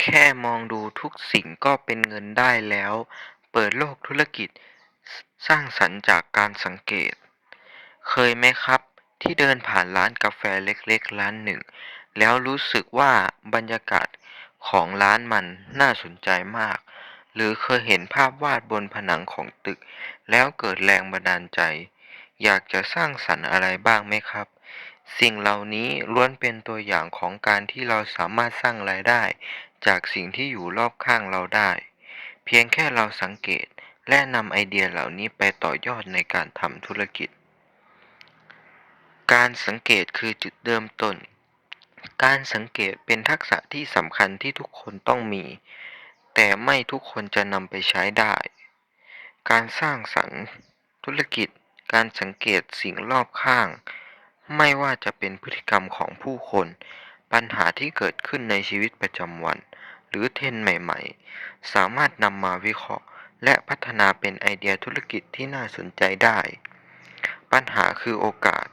แค่มองดูทุกสิ่งก็เป็นเงินได้แล้ว เปิดโลกธุรกิจ สร้างสรรค์จากการสังเกต เคยไหมครับ ที่เดินผ่านร้านกาแฟเล็กๆ ร้านหนึ่ง แล้วรู้สึกว่าบรรยากาศของร้านมันน่าสนใจมาก หรือเคยเห็นภาพวาดบนผนังของตึก แล้วเกิดแรงบันดาลใจ อยากจะสร้างสรรค์อะไรบ้างไหมครับ สิ่งเหล่านี้ล้วนเป็นตัวอย่างของการที่เราสามารถสร้างรายได้ จากสิ่งที่อยู่รอบข้างเราได้ เพียงแค่เราสังเกตและนำไอเดียเหล่านี้ไปต่อยอดในการทำธุรกิจ การสังเกตคือจุดเริ่มต้น การสังเกตเป็นทักษะที่สำคัญที่ทุกคนต้องมี แต่ไม่ทุกคนจะนำไปใช้ได้ การสร้างสรรค์ธุรกิจ การสังเกตสิ่งรอบข้าง ไม่ว่าจะเป็นพฤติกรรมของผู้คน ปัญหาที่เกิดขึ้นในชีวิตประจำวัน หรือเทรนใหม่ๆ สามารถนำมาวิเคราะห์ และพัฒนาเป็นไอเดียธุรกิจที่น่าสนใจได้ ปัญหาคือโอกาส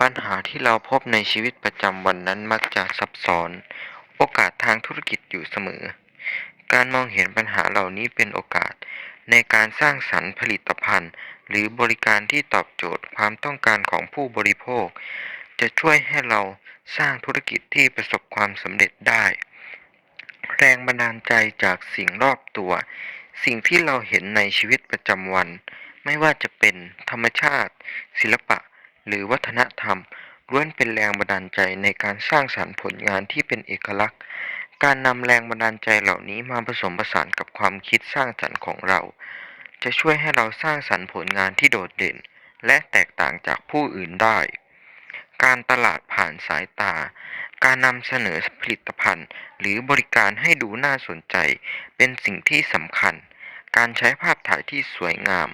ปัญหาที่เราพบในชีวิตประจำวันนั้นมักจะซับซ้อน โอกาสทางธุรกิจอยู่เสมอ การมองเห็นปัญหาเหล่านี้เป็นโอกาส ในการสร้างสรรค์ผลิตภัณฑ์ หรือบริการที่ตอบโจทย์ความต้องการของผู้บริโภค จะช่วยให้เราสร้างธุรกิจที่ประสบความสำเร็จได้ แรงบันดาลใจจากสิ่งรอบตัว สิ่งที่เราเห็นในชีวิตประจำวัน ไม่ว่าจะเป็นธรรมชาติ ศิลปะ หรือวัฒนธรรมล้วนเป็นแรงบันดาลใจในการสร้างสรรค์ผลงานที่เป็นเอกลักษณ์ การนำแรงบันดาลใจเหล่านี้มาผสมผสานกับความคิดสร้างสรรค์ของเรา จะช่วยให้เราสร้างสรรค์ผลงานที่โดดเด่น และแตกต่างจากผู้อื่นได้ การตลาดผ่านสายตา การนำเสนอผลิตภัณฑ์ หรือบริการให้ดูน่าสนใจ เป็นสิ่งที่สำคัญ การใช้ภาพถ่ายที่สวยงาม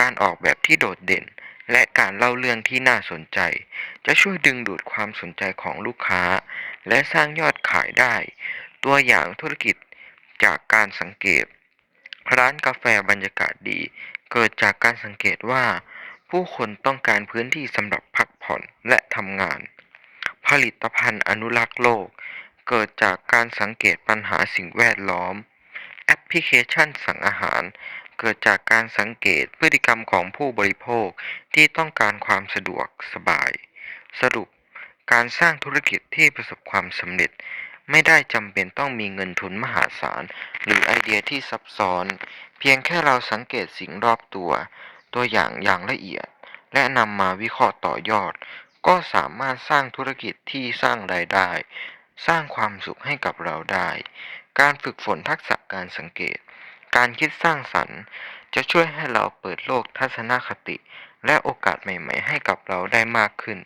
การออกแบบที่โดดเด่น และการเล่าเรื่องที่น่าสนใจ จะช่วยดึงดูดความสนใจของลูกค้า และสร้างยอดขายได้ ตัวอย่างธุรกิจจากการสังเกต ร้านกาแฟบรรยากาศดี เกิดจากการสังเกตว่า ผู้คนต้องการพื้นที่สำหรับพัก ผ่อนและทำงาน ผลิตภัณฑ์อนุรักษ์โลก เกิดจากการสังเกตปัญหาสิ่งแวดล้อม แอปพลิเคชันสั่งอาหาร เกิดจากการสังเกตพฤติกรรมของผู้บริโภคที่ต้องการความสะดวกสบาย สรุป การสร้างธุรกิจที่ประสบความสำเร็จไม่ได้จำเป็นต้องมีเงินทุนมหาศาล หรือไอเดียที่ซับซ้อน เพียงแค่เราสังเกตสิ่งรอบตัว ตัวอย่างอย่างละเอียด และนำมาวิเคราะห์ต่อยอด ก็สามารถสร้างธุรกิจที่สร้างรายได้ สร้างความสุขให้กับเราได้ การฝึกฝนทักษะการสังเกต การคิดสร้างสรรค์จะช่วยให้เราเปิดโลกทัศนคติ และโอกาสใหม่ ๆ ให้กับเราได้มากขึ้น